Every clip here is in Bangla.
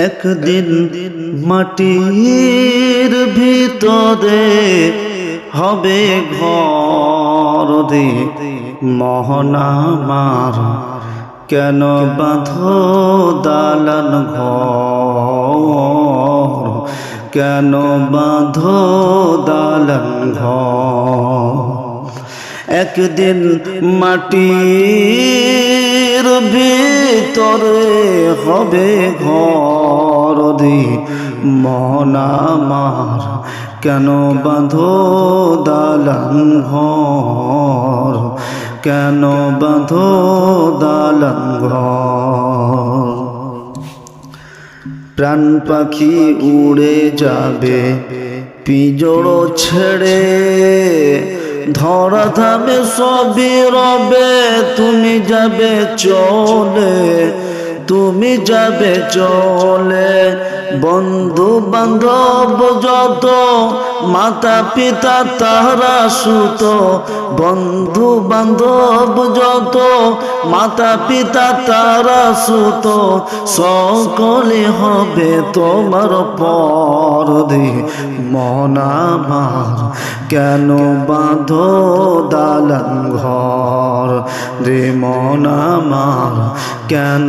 একদিন মাটির ভিতরে হবে ঘর রে মহনামার কেন বাঁধ দালান ঘর? কেন বাঁধ দালান ঘর? একদিন মাটির ভিতরে হবে ঘর দি মনামার কেন বাঁধো দালান ঘর? কেন বাঁধো দালান ঘর? প্রাণ পাখি উড়ে যাবে, পিজড় ছেড়ে। ধরা থামে সবই রবে, তুমি যাবে চলে তুমি যাবে চলে। বন্ধু বান্ধব যত মাতা পিতা তাহারা সুত। বন্ধু বান্ধব যত মাতা পিতা তারা সুত। সকলে হবে তোমার পর দে মনামার কেন বাঁধো দালান ঘর? রে মনামার কেন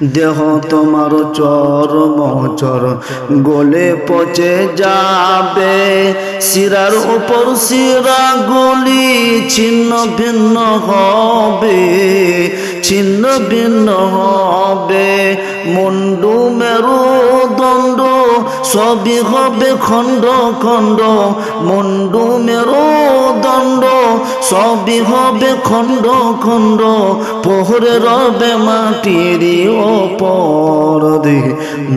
দেহ তোমার চরম চর গলে পচে যাবে। শিরার উপর শিরা গলি ছিন্ন ভিন্ন হবে, ছিন্ন ভিন্ন হবে। মুন্ডু মেরু সবই হবে খণ্ড খণ্ড মুন্ডু মেরু দণ্ড। সবই হবে খণ্ড খণ্ড, পোহরে রবে মাটির ওপর দে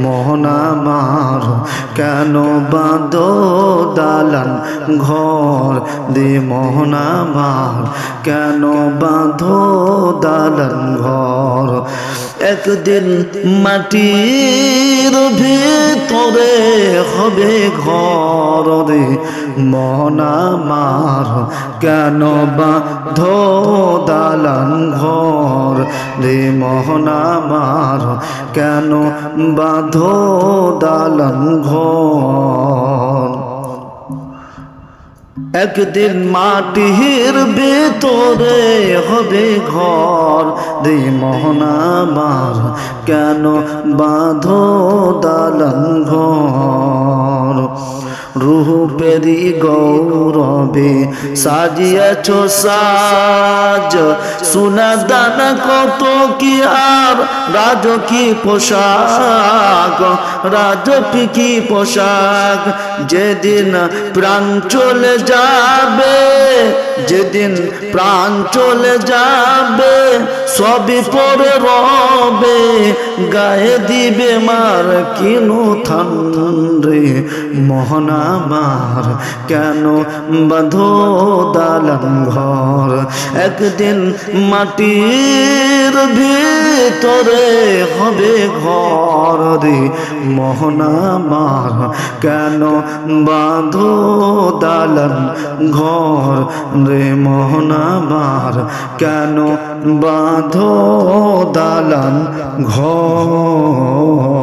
মোহনামার কেন বাঁধ দালান ঘর? দে মোহনামার কেন বাঁধ দালান ঘর? একদিন মাটির ভিতরে হবে ঘর রে মন মার কেন বা ধো দালান ঘর? রে মন মার কেন বাঁধ দালান ঘর? একদিন মাটির ভেতরে হবে ঘর। দে মোহনামার কেন বাঁধো দালান ঘর? রূপেরি গৌরবে সাজিয়াছ সাজ। সোনা দানা কত কি আর? রাজ কি পোশাক? রাজ কি পোশাক? যেদিন প্রাণ চলে যাবে যেদিন প্রাণ চলে যাবে, সবই পরে রবে। গায়ে দিবে মার কিনু থান রে। মোহনামার কেন বাঁধো দালান ঘর? একদিন মাটির ভিতরে হবে ঘর রে? মোহনামার কেন বাঁধো দালান ঘর রে মোহনামার কেন বাঁধো দালান ঘর?